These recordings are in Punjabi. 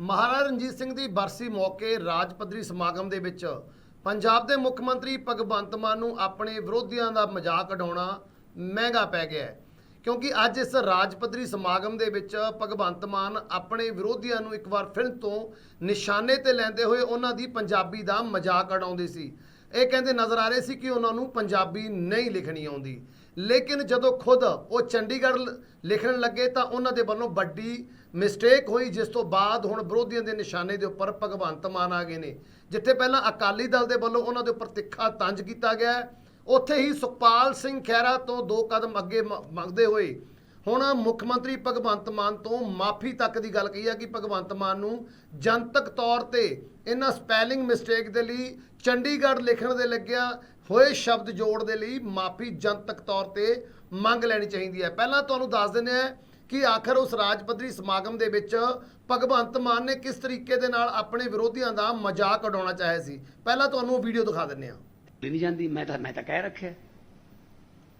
ਮਹਾਰਾਜਾ ਰਣਜੀਤ ਸਿੰਘ ਦੀ ਬਰਸੀ ਮੌਕੇ ਰਾਜ ਪੱਧਰੀ ਸਮਾਗਮ ਦੇ ਵਿੱਚ ਪੰਜਾਬ ਦੇ ਮੁੱਖ ਮੰਤਰੀ ਭਗਵੰਤ ਮਾਨ ਨੂੰ ਆਪਣੇ ਵਿਰੋਧੀਆਂ ਦਾ ਮਜ਼ਾਕ ਉਡਾਉਣਾ ਮਹਿੰਗਾ ਪੈ ਗਿਆ ਹੈ। ਕਿਉਂਕਿ ਅੱਜ ਇਸ ਰਾਜ ਪੱਧਰੀ ਸਮਾਗਮ ਦੇ ਵਿੱਚ ਭਗਵੰਤ ਮਾਨ ਆਪਣੇ ਵਿਰੋਧੀਆਂ ਨੂੰ ਇੱਕ ਵਾਰ ਫਿਰ ਤੋਂ ਨਿਸ਼ਾਨੇ ਤੇ ਲੈਂਦੇ ਹੋਏ ਉਹਨਾਂ ਦੀ ਪੰਜਾਬੀ ਦਾ ਮਜ਼ਾਕ ਉਡਾਉਂਦੇ ਸੀ। ਇਹ ਕਹਿੰਦੇ ਨਜ਼ਰ ਆ ਰਹੇ ਸੀ ਕਿ ਉਹਨਾਂ ਨੂੰ ਪੰਜਾਬੀ ਨਹੀਂ ਲਿਖਣੀ ਆਉਂਦੀ। ਲੇਕਿਨ ਜਦੋਂ ਖੁਦ ਉਹ ਚੰਡੀਗੜ੍ਹ ਲ- ਲਿਖਣ ਲੱਗੇ ਤਾਂ ਉਹਨਾਂ ਦੇ ਵੱਲੋਂ ਵੱਡੀ ਮਿਸਟੇਕ ਹੋਈ, ਜਿਸ ਤੋਂ ਬਾਅਦ ਹੁਣ ਵਿਰੋਧੀਆਂ ਦੇ ਨਿਸ਼ਾਨੇ ਦੇ ਉੱਪਰ ਭਗਵੰਤ ਮਾਨ ਆ ਗਏ ਨੇ। ਜਿੱਥੇ ਪਹਿਲਾਂ ਅਕਾਲੀ ਦਲ ਦੇ ਵੱਲੋਂ ਉਹਨਾਂ ਦੇ ਉੱਪਰ ਤਿੱਖਾ ਤੰਜ ਕੀਤਾ ਗਿਆ। ਉੱਥੇ ਹੀ ਸੁਖਪਾਲ ਸਿੰਘ ਖਹਿਰਾ ਤੋਂ ਦੋ ਕਦਮ ਅੱਗੇ ਮ- ਮੰਗਦੇ ਹੋਏ ਹੁਣ ਮੁੱਖ ਮੰਤਰੀ ਭਗਵੰਤ ਮਾਨ ਤੋਂ ਮਾਫੀ ਤੱਕ ਦੀ ਗੱਲ ਕਹੀ ਹੈ ਕਿ ਭਗਵੰਤ ਮਾਨ ਨੂੰ ਜਨਤਕ ਤੌਰ ਤੇ ਇਹਨਾਂ ਸਪੈਲਿੰਗ ਮਿਸਟੇਕ ਦੇ ਲਈ ਚੰਡੀਗੜ੍ਹ ਲਿਖਣ ਦੇ ਲੱਗਿਆ ਹੋਏ ਸ਼ਬਦ ਜੋੜ ਦੇ ਲਈ ਮਾਫੀ ਜਨਤਕ ਤੌਰ ਤੇ ਮੰਗ ਲੈਣੀ ਚਾਹੀਦੀ ਹੈ। ਪਹਿਲਾਂ ਤੁਹਾਨੂੰ ਦੱਸ ਦਿੰਦੇ ਹਾਂ ਕਿ ਆਖਰ ਉਸ ਰਾਜ ਪੱਧਰੀ ਸਮਾਗਮ ਦੇ ਵਿੱਚ ਭਗਵੰਤ ਮਾਨ ਨੇ ਕਿਸ ਤਰੀਕੇ ਦੇ ਨਾਲ ਆਪਣੇ ਵਿਰੋਧੀਆਂ ਦਾ ਮਜ਼ਾਕ ਉਡਾਉਣਾ ਚਾਹਿਆ ਸੀ। ਪਹਿਲਾਂ ਤੁਹਾਨੂੰ ਉਹ ਵੀਡੀਓ ਦਿਖਾ ਦਿੰਦੇ ਹਾਂ। ਨਹੀਂ ਜਾਂਦੀ, ਮੈਂ ਤਾਂ ਮੈਂ ਤਾਂ ਕਹਿ ਰੱਖਿਆ।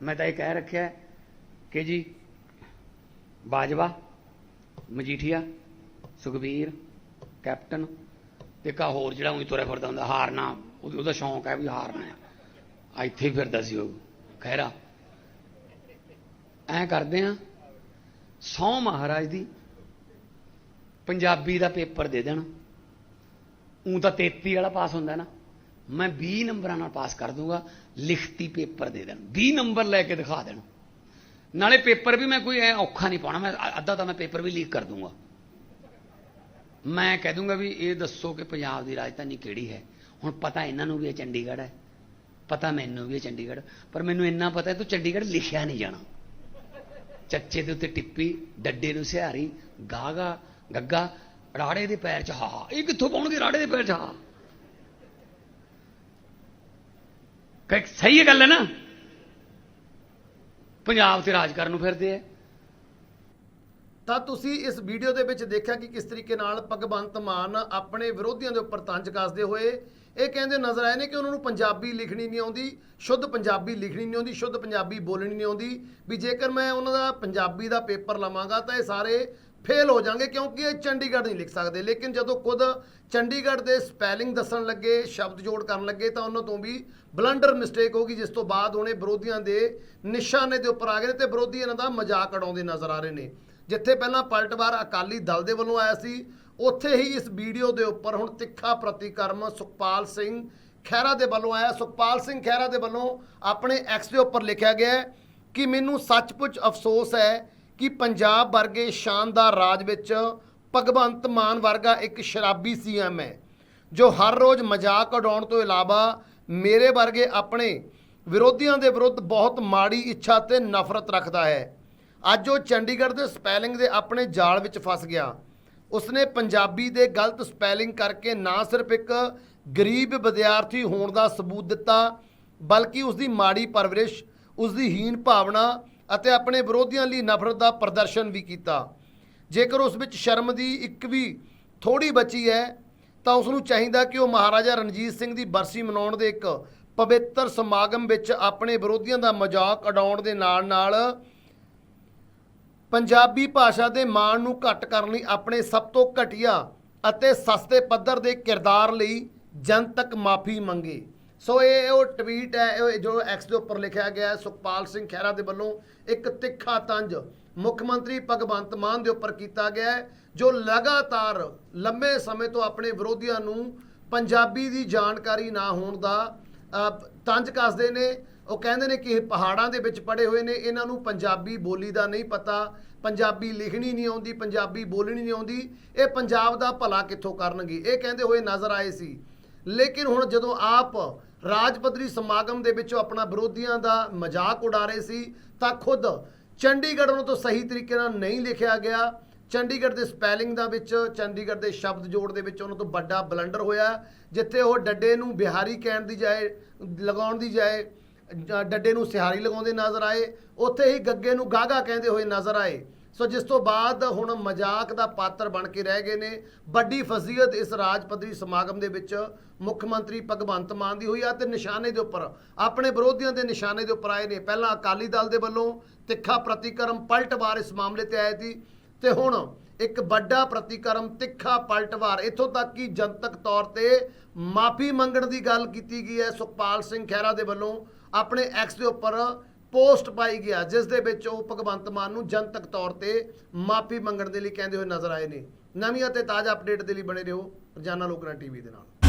ਮੈਂ ਤਾਂ ਇਹ ਕਹਿ ਰੱਖਿਆ ਕਿ ਜੀ ਬਾਜਵਾ, ਮਜੀਠੀਆ, ਸੁਖਬੀਰ, ਕੈਪਟਨ ਤੇ ਕਾ ਹੋਰ ਜਿਹੜਾ ਉਹੀ ਤੁਰਿਆ ਫਿਰਦਾ ਹੁੰਦਾ, ਹਾਰਨਾ, ਉਹਦਾ ਸ਼ੌਂਕ ਹੈ ਵੀ ਹਾਰਨਾ ਆ ਇੱਥੇ ਹੀ ਫਿਰਦਾ ਸੀ ਉਹ। ਖਹਿਰਾ। ਐ ਕਰਦੇ ਆ ਸੌ ਮਹਾਰਾਜ ਦੀ ਪੰਜਾਬੀ ਦਾ ਪੇਪਰ ਦੇ ਦੇਣ। ਉਂ ਤਾਂ 33 ਵਾਲਾ ਪਾਸ ਹੁੰਦਾ ਨਾ। ਮੈਂ 20 ਨੰਬਰਾਂ ਨਾਲ ਪਾਸ ਕਰ ਦੂੰਗਾ, ਲਿਖਤੀ ਪੇਪਰ ਦੇ ਦੇਣ। 20 ਨੰਬਰ ਲੈ ਕੇ ਦਿਖਾ ਦੇਣ। ਨਾਲੇ ਪੇਪਰ ਵੀ ਮੈਂ ਕੋਈ ਐ ਔਖਾ ਨਹੀਂ ਪਾਉਣਾ, ਮੈਂ ਅ- ਅੱਧਾ ਤਾਂ ਮੈਂ ਪੇਪਰ ਵੀ ਲੀਕ ਕਰ ਦੂੰਗਾ। ਮੈਂ ਕਹਿ ਦੂੰਗਾ ਵੀ ਇਹ ਦੱਸੋ ਕਿ ਪੰਜਾਬ ਦੀ ਰਾਜਧਾਨੀ ਕਿਹੜੀ ਹੈ? ਹੁਣ ਪਤਾ ਇਹਨਾਂ ਨੂੰ ਵੀ ਇਹ ਚੰਡੀਗੜ੍ਹ ਹੈ। ਪਤਾ ਮੈਨੂੰ ਵੀ ਇਹ ਚੰਡੀਗੜ੍ਹ, ਪਰ ਮੈਨੂੰ ਇੰਨਾ ਪਤਾ ਹੈ ਤੂੰ ਚੰਡੀਗੜ੍ਹ ਲਿਖਿਆ ਨਹੀਂ ਜਾਣਾ। ਚੱਚੇ ਦੇ ਉੱਤੇ ਟਿੱਪੀ, ਡੱਡੇ ਨੂੰ ਸਿਹਾਰੀ, ਗਾਗਾ, ਗੱਗਾ, ਰਾੜੇ ਦੇ ਪੈਰ 'ਚ ਹਾ ਇਹ ਕਿੱਥੋਂ ਪਾਉਣਗੇ ਰਾੜੇ ਦੇ ਪੈਰ 'ਚ ਹਾ ਸਹੀ ਹੈ ਗੱਲ ਹੈ ਨਾ? ਪੰਜਾਬ ਤੇ ਰਾਜ ਕਰਨ ਨੂੰ ਫਿਰਦੇ ਆ। ਤਾਂ ਤੁਸੀਂ ਇਸ ਵੀਡੀਓ ਦੇ ਵਿੱਚ ਦੇਖਿਆ ਕਿ ਕਿਸ ਤਰੀਕੇ ਨਾਲ ਭਗਵੰਤ ਮਾਨ ਆਪਣੇ ਵਿਰੋਧੀਆਂ ਦੇ ਉੱਪਰ ਤੰਜ ਕੱਸਦੇ ਹੋਏ ਇਹ ਕਹਿੰਦੇ ਨਜ਼ਰ ਆਏ ਨੇ ਕਿ ਉਹਨਾਂ ਨੂੰ ਪੰਜਾਬੀ ਲਿਖਣੀ ਨਹੀਂ ਆਉਂਦੀ, ਸ਼ੁੱਧ ਪੰਜਾਬੀ ਲਿਖਣੀ ਨਹੀਂ ਆਉਂਦੀ, ਸ਼ੁੱਧ ਪੰਜਾਬੀ ਬੋਲਣੀ ਨਹੀਂ ਆਉਂਦੀ, ਵੀ ਜੇਕਰ ਮੈਂ ਉਹਨਾਂ ਦਾ ਪੰਜਾਬੀ ਦਾ ਪੇਪਰ ਲਵਾਂਗਾ ਤਾਂ ਇਹ ਸਾਰੇ ਫੇਲ ਹੋ ਜਾਣਗੇ ਕਿਉਂਕਿ ਇਹ ਚੰਡੀਗੜ੍ਹ ਨਹੀਂ ਲਿਖ ਸਕਦੇ। ਲੇਕਿਨ ਜਦੋਂ ਖੁਦ ਚੰਡੀਗੜ੍ਹ ਦੇ ਸਪੈਲਿੰਗ ਦੱਸਣ ਲੱਗੇ, ਸ਼ਬਦ ਜੋੜ ਕਰਨ ਲੱਗੇ, ਤਾਂ ਉਹਨਾਂ ਤੋਂ ਵੀ ਬਲੰਡਰ ਮਿਸਟੇਕ ਹੋ ਗਈ, ਜਿਸ ਤੋਂ ਬਾਅਦ ਉਹਨੇ ਵਿਰੋਧੀਆਂ ਦੇ ਨਿਸ਼ਾਨੇ ਦੇ ਉੱਪਰ ਆ ਗਏ ਨੇ ਤੇ ਵਿਰੋਧੀ ਇਹਨਾਂ ਦਾ ਮਜ਼ਾਕ ਉਡਾਉਂਦੇ ਨਜ਼ਰ ਆ ਰਹੇ ਨੇ। ਜਿੱਥੇ ਪਹਿਲਾਂ ਪਲਟਵਾਰ ਅਕਾਲੀ ਦਲ ਦੇ ਵੱਲੋਂ ਆਇਆ ਸੀ, ਉੱਥੇ ਹੀ ਇਸ ਵੀਡੀਓ ਦੇ ਉੱਪਰ ਹੁਣ ਤਿੱਖਾ ਪ੍ਰਤੀਕਰਮ ਸੁਖਪਾਲ ਸਿੰਘ ਖਹਿਰਾ ਦੇ ਵੱਲੋਂ ਆਇਆ। ਸੁਖਪਾਲ ਸਿੰਘ ਖਹਿਰਾ ਦੇ ਵੱਲੋਂ ਆਪਣੇ ਐਕਸ ਦੇ ਉੱਪਰ ਲਿਖਿਆ ਗਿਆ ਕਿ ਮੈਨੂੰ ਸੱਚਮੁੱਚ ਅਫਸੋਸ ਹੈ ਕਿ ਪੰਜਾਬ ਵਰਗੇ ਸ਼ਾਨਦਾਰ ਰਾਜ ਵਿੱਚ ਭਗਵੰਤ ਮਾਨ ਵਰਗਾ ਇੱਕ ਸ਼ਰਾਬੀ ਸੀਐਮ ਹੈ, ਜੋ ਹਰ ਰੋਜ਼ ਮਜ਼ਾਕ ਉਡਾਉਣ ਤੋਂ ਇਲਾਵਾ ਮੇਰੇ ਵਰਗੇ ਆਪਣੇ ਵਿਰੋਧੀਆਂ ਦੇ ਵਿਰੁੱਧ ਬਹੁਤ ਮਾੜੀ ਇੱਛਾ ਤੇ ਨਫ਼ਰਤ ਰੱਖਦਾ ਹੈ। ਅੱਜ ਉਹ ਚੰਡੀਗੜ੍ਹ ਦੇ ਸਪੈਲਿੰਗ ਦੇ ਆਪਣੇ ਜਾਲ ਵਿੱਚ ਫਸ ਗਿਆ। ਉਸਨੇ ਪੰਜਾਬੀ ਦੇ ਗਲਤ ਸਪੈਲਿੰਗ ਕਰਕੇ ਨਾ ਸਿਰਫ ਇੱਕ ਗਰੀਬ ਵਿਦਿਆਰਥੀ ਹੋਣ ਦਾ ਸਬੂਤ ਦਿੱਤਾ, ਬਲਕਿ ਉਸ ਦੀ ਮਾੜੀ ਪਰਵਰਿਸ਼ ਉਸ ਦੀ ਹੀਨ ਭਾਵਨਾ ਅਤੇ ਆਪਣੇ ਵਿਰੋਧੀਆਂ ਲਈ ਨਫ਼ਰਤ ਦਾ ਪ੍ਰਦਰਸ਼ਨ ਵੀ ਕੀਤਾ। ਜੇਕਰ ਉਸ ਵਿੱਚ ਸ਼ਰਮ ਦੀ ਇੱਕ ਵੀ ਥੋੜੀ ਬਚੀ ਹੈ, ਤਾਂ ਉਸ ਨੂੰ ਚਾਹੀਦਾ ਕਿ ਉਹ ਮਹਾਰਾਜਾ ਰਣਜੀਤ ਸਿੰਘ ਦੀ ਬਰਸੀ ਮਨਾਉਣ ਦੇ ਇੱਕ ਪਵਿੱਤਰ ਸਮਾਗਮ ਵਿੱਚ ਆਪਣੇ ਵਿਰੋਧੀਆਂ ਦਾ ਮਜ਼ਾਕ ਉਡਾਉਣ ਦੇ ਨਾਲ-ਨਾਲ ਪੰਜਾਬੀ ਭਾਸ਼ਾ ਦੇ ਮਾਣ ਨੂੰ ਘੱਟ ਕਰਨ ਲਈ ਆਪਣੇ ਸਭ ਤੋਂ ਘਟੀਆ ਅਤੇ ਸਸਤੇ ਪੱਧਰ ਦੇ ਕਿਰਦਾਰ ਲਈ ਜਨਤਕ ਮਾਫੀ ਮੰਗੇ। ਸੋ ਇਹ ਉਹ ਟਵੀਟ ਹੈ, ਇਹ ਜੋ ਐਕਸ ਦੇ ਉੱਪਰ ਲਿਖਿਆ ਗਿਆ ਸੁਖਪਾਲ ਸਿੰਘ ਖਹਿਰਾ ਦੇ ਵੱਲੋਂ ਇੱਕ ਤਿੱਖਾ ਤੰਜ ਮੁੱਖ ਮੰਤਰੀ ਭਗਵੰਤ ਮਾਨ ਦੇ ਉੱਪਰ ਕੀਤਾ ਗਿਆ ਹੈ, ਜੋ ਲਗਾਤਾਰ ਲੰਮੇ ਸਮੇਂ ਤੋਂ ਆਪਣੇ ਵਿਰੋਧੀਆਂ ਨੂੰ ਪੰਜਾਬੀ ਦੀ ਜਾਣਕਾਰੀ ਨਾ ਹੋਣ ਦਾ ਤੰਜ ਕੱਸਦੇ ਨੇ। ਉਹ ਕਹਿੰਦੇ ਨੇ ਕਿ ਇਹ ਪਹਾੜਾਂ ਦੇ ਵਿੱਚ ਪੜੇ ਹੋਏ ਨੇ, ਇਹਨਾਂ ਨੂੰ ਪੰਜਾਬੀ ਬੋਲੀ ਦਾ ਨਹੀਂ ਪਤਾ, ਪੰਜਾਬੀ ਲਿਖਣੀ ਨਹੀਂ ਆਉਂਦੀ, ਪੰਜਾਬੀ ਬੋਲਣੀ ਨਹੀਂ ਆਉਂਦੀ, ਇਹ ਪੰਜਾਬ ਦਾ ਭਲਾ ਕਿੱਥੋਂ ਕਰਨਗੇ? ਇਹ ਕਹਿੰਦੇ ਹੋਏ ਨਜ਼ਰ ਆਏ ਸੀ। ਲੇਕਿਨ ਹੁਣ ਜਦੋਂ ਆਪ ਰਾਜ ਪੱਧਰੀ ਸਮਾਗਮ ਦੇ ਵਿੱਚੋਂ ਆਪਣਾ ਵਿਰੋਧੀਆਂ ਦਾ ਮਜ਼ਾਕ ਉਡਾ ਰਹੇ ਸੀ, ਤਾਂ ਖੁਦ ਚੰਡੀਗੜ੍ਹ ਨੂੰ ਤੋਂ ਸਹੀ ਤਰੀਕੇ ਨਾਲ ਨਹੀਂ ਲਿਖਿਆ ਗਿਆ। ਚੰਡੀਗੜ੍ਹ ਦੇ ਸਪੈਲਿੰਗ ਦਾ ਵਿੱਚ, ਚੰਡੀਗੜ੍ਹ ਦੇ ਸ਼ਬਦ ਜੋੜ ਦੇ ਵਿੱਚ ਉਹਨਾਂ ਤੋਂ ਵੱਡਾ ਬਲੰਡਰ ਹੋਇਆ। ਜਿੱਥੇ ਉਹ ਡੱਡੇ ਨੂੰ ਬਿਹਾਰੀ ਕਹਿਣ ਦੀ ਜਾਏ, ਲਗਾਉਣ ਦੀ ਜਾਏ ਡੱਡੇ ਨੂੰ ਸਿਹਾਰੀ ਲਗਾਉਂਦੇ ਨਜ਼ਰ ਆਏ। ਉੱਥੇ ਹੀ ਗੱਗੇ ਨੂੰ ਗਾਗਾ ਕਹਿੰਦੇ ਹੋਏ ਨਜ਼ਰ ਆਏ। ਸੋ ਜਿਸ ਤੋਂ ਬਾਅਦ ਹੁਣ ਮਜ਼ਾਕ ਦਾ ਪਾਤਰ ਬਣ ਕੇ ਰਹਿ ਗਏ ਨੇ। ਵੱਡੀ ਫਜ਼ੀਅਤ ਇਸ ਰਾਜ ਪੱਧਰੀ ਸਮਾਗਮ ਦੇ ਵਿੱਚ ਮੁੱਖ ਮੰਤਰੀ ਭਗਵੰਤ ਮਾਨ ਦੀ ਹੋਈ ਆ ਤੇ ਨਿਸ਼ਾਨੇ ਦੇ ਉੱਪਰ, ਆਪਣੇ ਵਿਰੋਧੀਆਂ ਦੇ ਨਿਸ਼ਾਨੇ ਦੇ ਉੱਪਰ ਆਏ ਨੇ। ਪਹਿਲਾਂ ਅਕਾਲੀ ਦਲ ਦੇ ਵੱਲੋਂ ਤਿੱਖਾ ਪ੍ਰਤੀਕਰਮ ਪਲਟਵਾਰ ਇਸ ਮਾਮਲੇ ਤੇ ਆਏ ਸੀ ਤੇ ਹੁਣ ਇੱਕ ਵੱਡਾ ਪ੍ਰਤੀਕਰਮ ਤਿੱਖਾ ਪਲਟਵਾਰ, ਇੱਥੋਂ ਤੱਕ ਕਿ ਜਨਤਕ ਤੌਰ ਤੇ ਮਾਫੀ ਮੰਗਣ ਦੀ ਗੱਲ ਕੀਤੀ ਗਈ ਹੈ। ਸੁਖਪਾਲ ਸਿੰਘ ਖਹਿਰਾ ਦੇ ਵੱਲੋਂ ਆਪਣੇ ਐਕਸ ਦੇ ਉੱਪਰ ਪੋਸਟ ਪਾਈ ਗਿਆ, ਜਿਸ ਦੇ ਵਿੱਚ ਉਹ ਭਗਵੰਤ ਮਾਨ ਨੂੰ ਜਨਤਕ ਤੌਰ ਤੇ ਮਾਫੀ ਮੰਗਣ ਦੇ ਲਈ ਕਹਿੰਦੇ ਹੋਏ ਨਜ਼ਰ ਆਏ ਨੇ। ਨਵੀਆਂ ਅਤੇ ਤਾਜ਼ਾ ਅਪਡੇਟ ਦੇ ਲਈ ਬਣੇ ਰਹੋ ਰੋਜ਼ਾਨਾ ਲੋਕਰਾ ਟੀਵੀ ਦੇ ਨਾਲ।